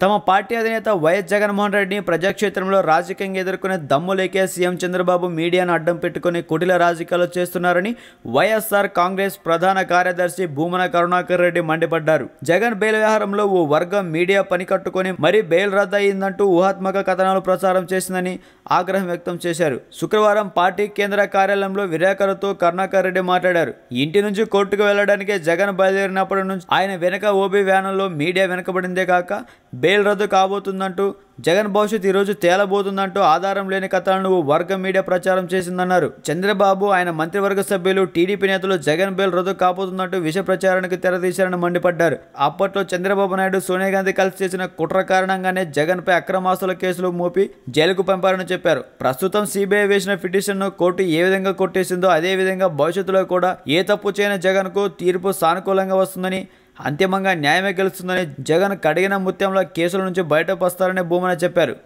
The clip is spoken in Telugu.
తమ పార్టీ అధినేత వైఎస్ జగన్మోహన్ రెడ్డిని ప్రజాక్షేత్రంలో రాజకీయంగా ఎదుర్కొనే దమ్ము లేకే సీఎం చంద్రబాబు మీడియాను అడ్డం పెట్టుకుని కుటిల రాజకీయాలు చేస్తున్నారని వైఎస్ఆర్ కాంగ్రెస్ ప్రధాన కార్యదర్శి భూమన కరుణాకర్ రెడ్డి మండిపడ్డారు. జగన్ బెయిల్ వ్యవహారంలో ఓ వర్గం మీడియా పని కట్టుకొని మరీ బెయిల్ రద్దయిందంటూ ఊహాత్మక కథనాలు ప్రసారం చేసిందని ఆగ్రహం వ్యక్తం చేశారు. శుక్రవారం పార్టీ కేంద్ర కార్యాలయంలో విలేకరులతో కరుణాకర్ రెడ్డి మాట్లాడారు. ఇంటి నుంచి కోర్టుకు వెళ్ళడానికే జగన్ బయలుదేరినప్పటి నుంచి ఆయన వెనక ఓబీ వ్యానంలో మీడియా వెనకబడిందే కాక బెయిల్ రద్దు కాబోతుందంటూ జగన్ భవిష్యత్ ఈరోజు తేలబోతుందంటూ ఆధారం లేని కథలను ఓ వర్గ మీడియా ప్రచారం చేసిందన్నారు. చంద్రబాబు ఆయన మంత్రివర్గ సభ్యులు టీడీపీ నేతలు జగన్ బెయిల్ రద్దు కాబోతుందంటూ విష ప్రచారానికి తెరతీశారని మండిపడ్డారు. అప్పట్లో చంద్రబాబు నాయుడు సోనియా గాంధీ కలిసి చేసిన కుట్ర కారణంగానే జగన్పై అక్రమాస్తుల కేసులు మోపి జైలుకు పంపారని చెప్పారు. ప్రస్తుతం సిబిఐ వేసిన పిటిషన్ను కోర్టు ఏ విధంగా కొట్టేసిందో అదే విధంగా భవిష్యత్తులో కూడా ఏ తప్పు చేయని జగన్కు తీర్పు సానుకూలంగా వస్తుందని అంతిమంగా న్యాయమే గెలుస్తుందని జగన్ కడిగిన ముత్యంలో కేసుల నుంచి బయటకు వస్తారని భూమన చెప్పారు.